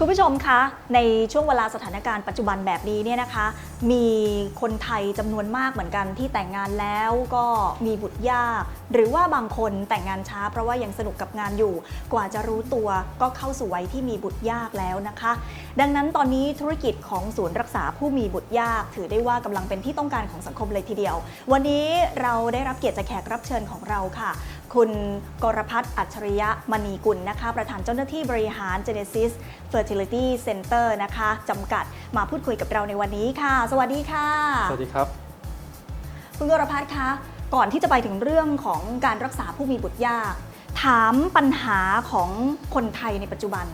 คุณผู้ชมคะในช่วงเวลาสถานการณ์ปัจจุบันแบบนี้เนี่ยนะคะ มีคนไทยจำนวนมากเหมือนกันที่แต่งงานแล้วก็มีบุตรยาก หรือว่าบางคนแต่งงานช้าเพราะว่ายังสนุกกับงานอยู่ กว่าจะรู้ตัวก็เข้าสู่วัยที่มีบุตรยากแล้วนะคะ ดังนั้นตอนนี้ธุรกิจของศูนย์รักษาผู้มีบุตรยาก ถือได้ว่ากำลังเป็นที่ต้องการของสังคมเลยทีเดียว วันนี้เราได้รับเกียรติจากแขกรับเชิญของเราค่ะ คุณกรพัฒน์อัจฉริยะมณีกุลนะคะ ประธานเจ้าหน้าที่บริหาร Genesis Fertility Center นะคะจำกัดมาพูดคุยกับเราในวันนี้ค่ะ สวัสดีค่ะ สวัสดีครับ คุณกรพัฒน์คะ ก่อนที่จะไปถึงเรื่องของการรักษาผู้มีบุตรยาก ถามปัญหาของคนไทยในปัจจุบัน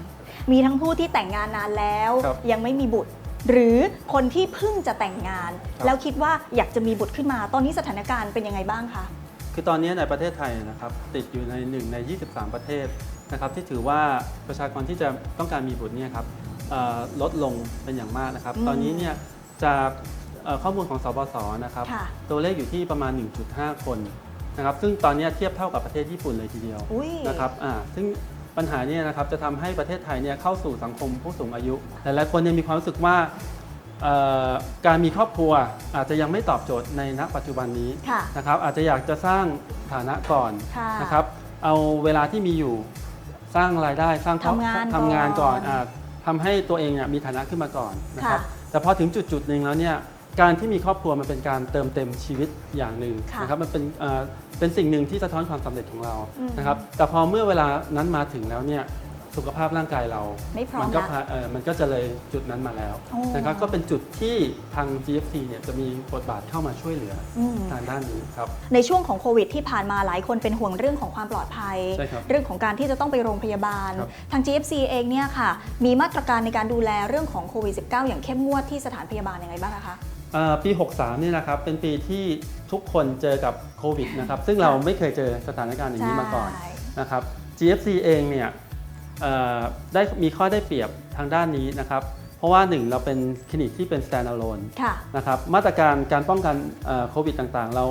มีทั้งผู้ที่แต่งงานนานแล้ว ครับ ยังไม่มีบุตร หรือคนที่เพิ่งจะแต่งงานครับแล้วคิดว่าอยากจะมีบุตรขึ้นมา ตอนนี้สถานการณ์เป็นยังไงบ้างคะ คือตอนนี้ในประเทศไทยนะครับติดอยู่ในหนึ่งใน 23 ประเทศนะครับที่ถือว่าประชากรที่จะต้องการมีบุตรเนี่ยครับเอ่อลดลงเป็นอย่างมากนะครับอืมตอนนี้เนี่ยจากเอ่อข้อมูลของสบสนะครับค่ะตัวเลขอยู่ที่ประมาณ 1.5 คนนะครับซึ่งตอนนี้เทียบเท่ากับประเทศญี่ปุ่นเลยทีเดียวอุ้ยนะครับอ่าซึ่งปัญหาเนี่ยนะครับจะทำให้ประเทศไทยเนี่ยเข้าสู่สังคมผู้สูงอายุ หลายๆคนเนี่ยมีความรู้สึกว่าเอ่อ การมีครอบครัวอาจจะยังไม่ตอบโจทย์ในณปัจจุบันนี้ค่ะนะครับอาจจะอยากจะสร้างฐานะก่อนค่ะนะครับเอาเวลาที่มีอยู่สร้างรายได้สร้างครอบทำงานทำงานก่อนก่อนอ่าทำให้ตัวเองเนี่ยมีฐานะขึ้นมาก่อนนะครับค่ะแต่พอถึงจุดจุดๆหนึ่งแล้วเนี่ยการที่มีครอบครัวมันเป็นการเติมเต็มชีวิตอย่างหนึ่งค่ะนะครับมันเป็นเอ่อเป็นสิ่งหนึ่งที่สะท้อนความสำเร็จของเราอืม นะครับแต่พอเมื่อเวลานั้นมาถึงแล้วเนี่ย สุขภาพร่างกายเราไม่พร้อมมันก็ละพาเอ่อมันก็จะเลยจุดนั้นมาแล้วโอ้ นะครับก็เป็นจุดที่ทาง GFC เนี่ยจะมีบทบาทเข้ามาช่วยเหลืออืม ทางด้านนี้ครับ ในช่วงของโควิดที่ผ่านมาหลายคนเป็นห่วงเรื่องของความปลอดภัย ใช่ครับเรื่องของการที่จะต้องไปโรงพยาบาล ครับ ทาง GFC เองเนี่ยค่ะ มีมาตรการในการดูแลเรื่องของโควิด -19 อย่างเข้มงวดที่สถานพยาบาลยังไงบ้างคะ เอ่อปี 63นี่นะครับเป็นปีที่ทุกคนเจอกับโควิดนะครับซึ่งเราไม่เคยเจอสถานการณ์อย่างนี้มาก่อน ใช่ นะครับ GFC เองเนี่ยเอ่อ ได้มีข้อได้เปรียบทางด้านนี้นะครับ เพราะว่าหนึ่งเราเป็นคลินิกที่เป็น standalone ค่ะนะครับมาตรการการป้องกันเอ่อโควิดต่างๆ เรา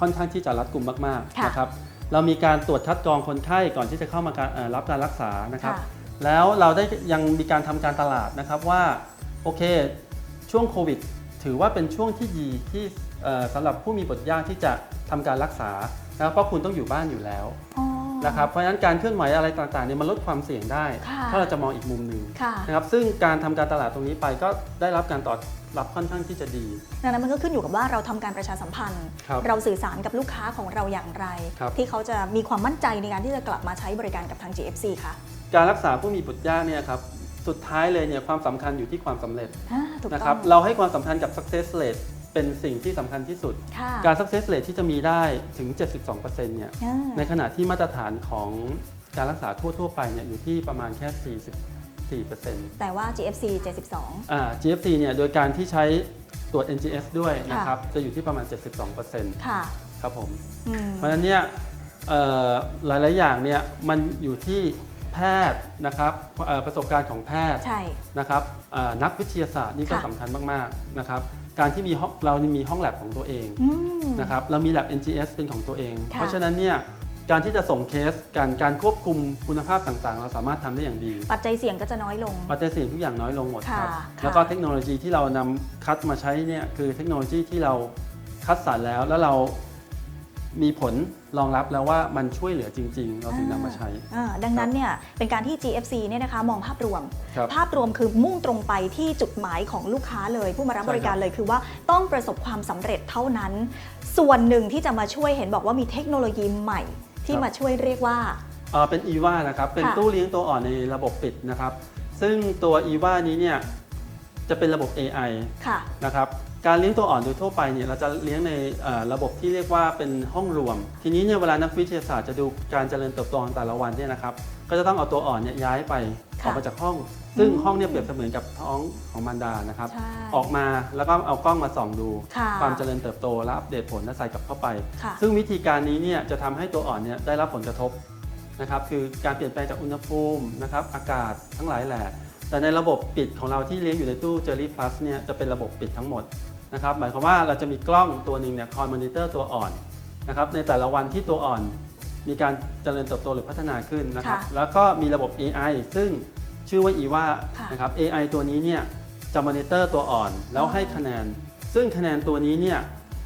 ค่อนข้างที่จะรัดกุมมากค่ะๆนะครับเรามีการตรวจคัดกรองคนไข้ก่อนที่จะเข้ามาการเอ่อรับการรักษานะครับค่ะแล้วเราได้ยังมีการทำการตลาดนะครับว่าโอเคช่วงโควิด ถือว่าเป็นช่วงที่ดีที่เอ่อสำหรับผู้มีบทยากที่จะทำการรักษานะครับเพราะคุณต้องอยู่บ้านอยู่แล้วอ๋อ นะครับเพราะฉะนั้นการเคลื่อนไหวอะไรต่างๆเนี่ยมันลดความเสี่ยงได้ ค่ะถ้าเราจะมองอีกมุมหนึ่งค่ะนะครับซึ่งการทำการตลาดตรงนี้ไปก็ได้รับการตอบรับค่อนข้างที่จะดี ดังนั้นมันก็ขึ้นอยู่กับว่าเราทำการประชาสัมพันธ์ ครับเราสื่อสารกับลูกค้าของเราอย่างไร ครับ ที่เขาจะมีความมั่นใจในการที่จะกลับมาใช้บริการกับทาง GFC ค่ะการรักษาผู้มีบุตรยากเนี่ยครับสุดท้ายเลยเนี่ยความสำคัญอยู่ที่ความสำเร็จอ่าถูกนะต้ครัอบง เราให้ความสำคัญกับ success rate เป็นสิ่งที่สำคัญที่สุด ค่ะ การ success rate ที่จะมีได้ถึง 72%เนี่ย อ่า ในขณะที่มาตรฐานของการรักษาทั่ว ๆ ไปเนี่ยอยู่ที่ประมาณแค่ 44%แต่ว่า GFC 72 อ่า GFC เนี่ยโดยการที่ใช้ตรวจ NGS ด้วยนะครับ จะอยู่ที่ประมาณ 72%ค่ะครับผม อืม เพราะฉะนั้นเนี่ยเอ่อหลาย ๆ อย่างเนี่ยมันอยู่ที่แพทย์นะครับเอ่อประสบการณ์ของแพทย์ใช่ นะครับเอ่อนักวิทยาศาสตร์นี่ก็ค่ะ สำคัญมาก ๆ นะครับ การที่มีห้องเรานี่มีห้องแลบของตัวเองอืม นะครับเรามี lab NGS เป็นของตัวเอง ค่ะ เพราะฉะนั้นเนี่ยการที่จะส่งเคสการการควบคุมคุณภาพต่างๆ เราสามารถทำได้อย่างดี ปัจจัยเสี่ยงก็จะน้อยลง ปัจจัยเสี่ยงทุกอย่างน้อยลงหมดครับ ค่ะค่ะ แล้วก็เทคโนโลยีที่เรานำคัดมาใช้เนี่ยคือเทคโนโลยีที่เราคัดสรรแล้ว แล้วเรา มีผลรองรับแล้วว่ามันช่วยเหลือจริง ๆ เราถึงนำมาใช้ อ่าดังนั้นเนี่ยเป็นการที่ GFC เนี่ยนะคะมองภาพรวม ครับภาพรวมคือมุ่งตรงไปที่จุดหมายของลูกค้าเลย ผู้มารับใช่ครับบริการเลยคือว่าต้องประสบความสำเร็จเท่านั้น ส่วนหนึ่งที่จะมาช่วยเห็นบอกว่ามีเทคโนโลยีใหม่ ที่มาช่วยเรียกว่า เอ่อเป็น EVA นะครับ เป็นค่ะ ตู้เลี้ยงตัวอ่อนในระบบปิดนะครับ ซึ่งตัว EVA นี้เนี่ยจะเป็นระบบ AI ค่ะ นะครับ การเลี้ยงตัวอ่อนโดยทั่วไปเนี่ยเราจะเลี้ยงในเอ่อระบบที่เรียกว่าเป็นห้องรวม ทีนี้เนี่ยเวลานักวิทยาศาสตร์จะดูการเจริญเติบโตของแต่ละวันเนี่ยนะครับก็จะต้องเอาตัวอ่อนเนี่ยย้ายไปอค่ะอกมาจากห้อง ซึ่งอืมห้องเนี่ยเปรียบเสมือนกับท้องของมารดานะครับใช่ออกมาแล้วก็เอากล้องมาส่องดูค่ะความเจริญเติบโตและอัปเดตผลและใส่กลับเข้าไปค่ะซึ่งวิธีการนี้เนี่ยจะทำให้ตัวอ่อนเนี่ยได้รับผลกระทบนะครับคือการเปลี่ยนแปลงจากอุณหภูมินะครับอากาศทั้งหลายแหละแต่ในระบบปิดของเราที่เลี้ยงอยู่ในตู้ Jelly Plus เนี่ยจะเป็นระบบปิดทั้งหมด นะครับหมายความว่าเราจะมีกล้องตัวหนึ่งเนี่ยคอยมอนิเตอร์ตัวอ่อนนะครับในแต่ละวันที่ตัวอ่อน มีการเจริญเติบโตหรือพัฒนาขึ้นนะครับค่ะแล้วก็มีระบบ AI ซึ่งชื่อว่าอีว่าค่ะนะครับ AI ตัวนี้เนี่ยจะมอนิเตอร์ตัวอ่อน แล้วอ๋อให้คะแนน ซึ่งคะแนนตัวนี้เนี่ย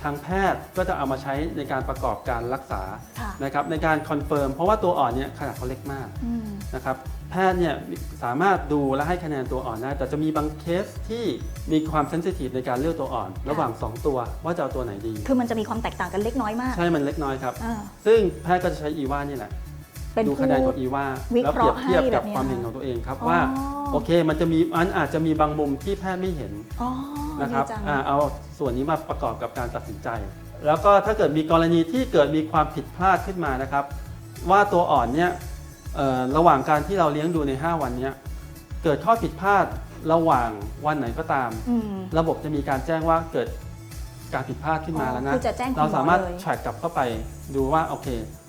ทางแพทย์ก็จะเอามาใช้ในการประกอบการรักษาค่ะ นะครับในการคอนเฟิร์มเพราะว่าตัวอ่อนเนี่ยขนาดเขาเล็กมาก อืม นะครับ แพทย์เนี่ยสามารถดูและให้คะแนนตัวอ่อนได้ แต่จะมีบางเคสที่มีความเซนซิทีฟในการเลือกตัวอ่อน ระหว่าง 2 ตัวว่าจะเอาตัวไหนดี คือมันจะมีความแตกต่างกันเล็กน้อยมาก ใช่ มันเล็กน้อยครับอ่าซึ่งแพทย์ก็จะใช้อีว่านี่แหละเป็นดูผู้คะแนนของอีว่าวิแล้วเคเปรีราะยห์บเทียบให้กับแบบนี้ความเห็นค่ะของตัวเองครับอ๋อว่าโอเค มันจะมีมันอาจจะมีบางมุมที่แพทย์ไม่เห็นอ๋อนะครับดีจังอ่าเอาส่วนนี้มาประกอบกับการตัดสินใจ แล้วก็ถ้าเกิดมีกรณีที่เกิดมีความผิดพลาดขึ้นมานะครับ ว่าตัวอ่อนเนี่ยเอ่อ ระหว่างการที่เราเลี้ยงดูใน 5 วันเนี้ยเกิดข้อผิดพลาดระหว่างวันไหนก็ตามอืมระบบจะมีการแจ้งว่าเกิดการผิดพลาดขึ้นมาแล้วนะคือจะแจ้งคุณหมอเราสามารถเลยแทร็กกลับเข้าไปดูว่าโอเค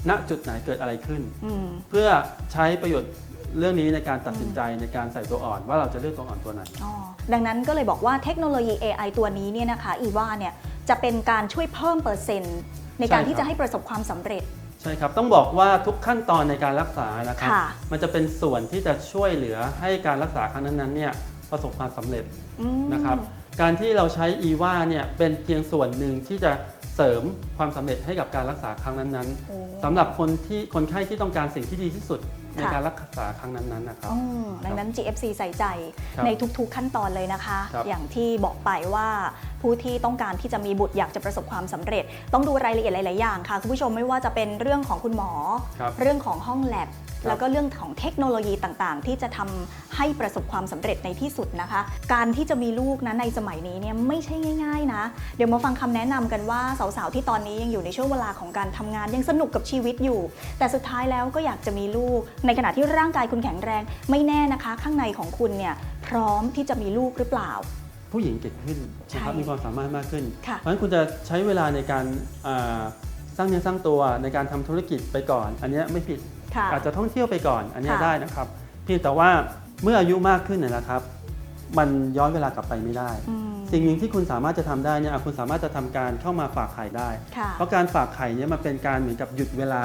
ณจุดไหนเกิดอะไรขึ้นอืมเพื่อใช้ประโยชน์เรื่องนี้ในการตัดสินใจในการใส่ตัวอ่อนว่าเราจะเลือกตัวอ่อนตัวไหนอ๋อดังนั้นก็เลยบอกว่าเทคโนโลยี AI ตัวนี้เนี่ยนะคะอีว่าเนี่ยจะเป็นการช่วยเพิ่มเปอร์เซ็นต์ ในการใช่ครับที่จะให้ประสบความสำเร็จ ใช่ครับ ต้องบอกว่าทุกขั้นตอนในการรักษานะครับ ค่ะมันจะเป็นส่วนที่จะช่วยเหลือให้การรักษาครั้งนั้นๆเนี่ยประสบความสำเร็จอืมนะครับ การที่เราใช้อีว่าเนี่ยเป็นเพียงส่วนหนึ่งที่จะเสริมความสำเร็จให้กับการรักษาครั้งนั้นโอ้ ๆสำหรับคนที่คนไข้ที่ต้องการสิ่งที่ดีที่สุด ในค่ะการรักษาครั้งนั้นๆนะครับอืมดังนั้น GFC ใส่ใจครับในทุกๆขั้นตอนเลยนะคะครับอย่างที่บอกไปว่าผู้ที่ต้องการที่จะมีบุตรอยากจะประสบความสำเร็จ ต้องดูรายละเอียดหลาย ๆ อย่างค่ะ คุณผู้ชมไม่ว่าจะเป็นเรื่องของคุณหมอครับเรื่องของห้องแลบครับแล้วก็เรื่องของเทคโนโลยีต่างๆ ที่จะทำให้ประสบความสำเร็จในที่สุดนะคะ การที่จะมีลูกนะในสมัยนี้เนี่ยไม่ใช่ง่าย ๆ นะ เดี๋ยวมาฟังคำแนะนำกันว่าสาวๆที่ตอนนี้ยังอยู่ในช่วงเวลาของการทำงานยังสนุกกับชีวิตอยู่ แต่สุดท้ายแล้วก็อยากจะมีลูกในขณะที่ร่างกายคุณแข็งแรงไม่แน่นะคะ ข้างในของคุณเนี่ยพร้อมที่จะมีลูกหรือเปล่า ผู้หญิงเก่งขึ้นนะครับใช่มีความสามารถมากขึ้นค่ะเพราะฉะนั้นคุณจะใช้เวลาในการอ่าสร้างเนื้อสร้างตัวในการทำธุรกิจไปก่อน อันเนี้ยไม่ผิด ค่ะ อาจจะท่องเที่ยวไปก่อนอันเนี้ยค่ะ ได้นะครับ เพียงแต่ว่าเมื่ออายุมากขึ้นเนยนะครับ มันย้อนเวลากลับไปไม่ได้ อืมสิ่งหนึ่งที่คุณสามารถจะทำได้เนี่ยอะคุณสามารถจะทำการเข้ามาฝากไข่ได้ ค่ะ เพราะการฝากไข่เนี่ยมันเป็นการเหมือนกับหยุดเวลา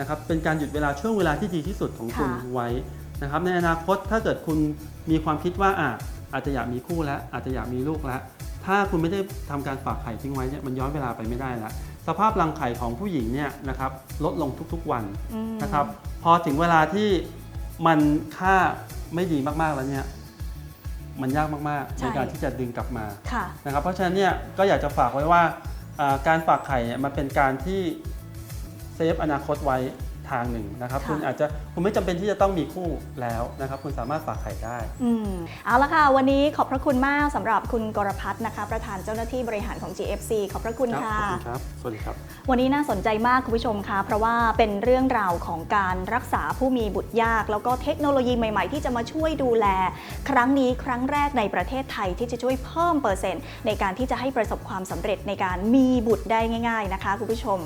นะครับเป็นการหยุดเวลาช่วงเวลาที่ดีที่สุดของคุณค่ะไว้นะครับในอนาคตถ้าเกิดคุณมีความคิดว่าอะอาจจะอยากมีคู่แล้วอาจจะอยากมีลูกแล้ว ถ้าคุณไม่ได้ทำการฝากไข่ทิ้งไว้เนี่ยมันย้อนเวลาไปไม่ได้แล้วสภาพรังไข่ของผู้หญิงเนี่ยนะครับลดลงทุกๆวัน อืม นะครับพอถึงเวลาที่มันค่าไม่ดีมากๆแล้วเนี่ยมันยากมากๆใช่ ในการที่จะดึงกลับมาค่ะ นะครับเพราะฉะนั้นเนี่ยก็อยากจะฝากไว้ว่าอ่าการฝากไข่เนี่ยมันเป็นการที่เซฟอนาคตไว้ทางหนึ่งนะครับค่ะ คุณอาจจะคุณไม่จำเป็นที่จะต้องมีคู่แล้วนะครับ คุณสามารถฝากไข่ได้ อืมเอาละค่ะ วันนี้ขอบพระคุณมากสำหรับคุณกรพัฒน์นะคะ ประธานเจ้าหน้าที่บริหารของ GFC ขอบพระคุณครับค่ะ ขอบคุณครับ สวัสดีครับ วันนี้น่าสนใจมากคุณผู้ชมคะเพราะว่าเป็นเรื่องราวของการรักษาผู้มีบุตรยาก แล้วก็เทคโนโลยีใหม่ๆ ที่จะมาช่วยดูแล ครั้งนี้ครั้งแรกในประเทศไทยที่จะช่วยเพิ่มเปอร์เซ็นต์ ในการที่จะให้ประสบความสำเร็จในการมีบุตรได้ง่าย ๆนะคะคุณผู้ชม